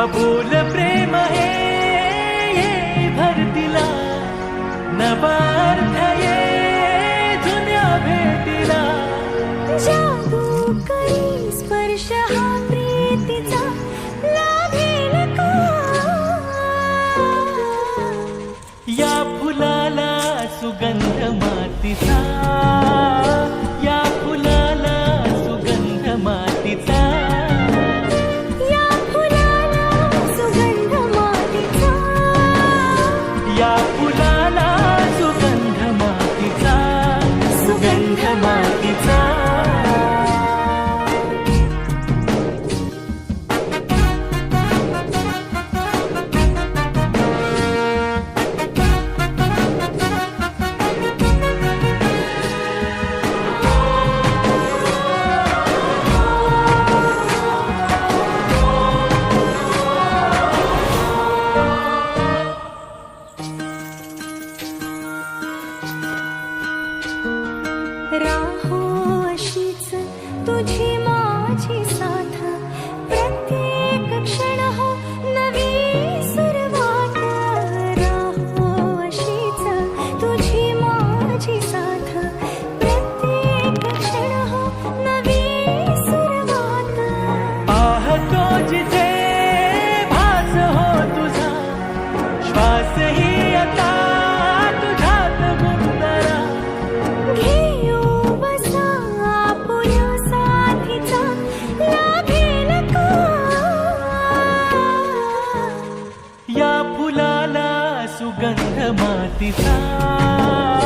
आपलं प्रेम हे ये भरतीला नवार्थ ये जुन्या भेटीला. जादू करी स्पर्श हा प्रीतीचा लाभेल का? या फुलाला सुगंध मातीचा. या फुलाला सुगंध मातीचा सुगंध मातीचा. तुझी माझी साथ या फुलाला सुगंध मातीचा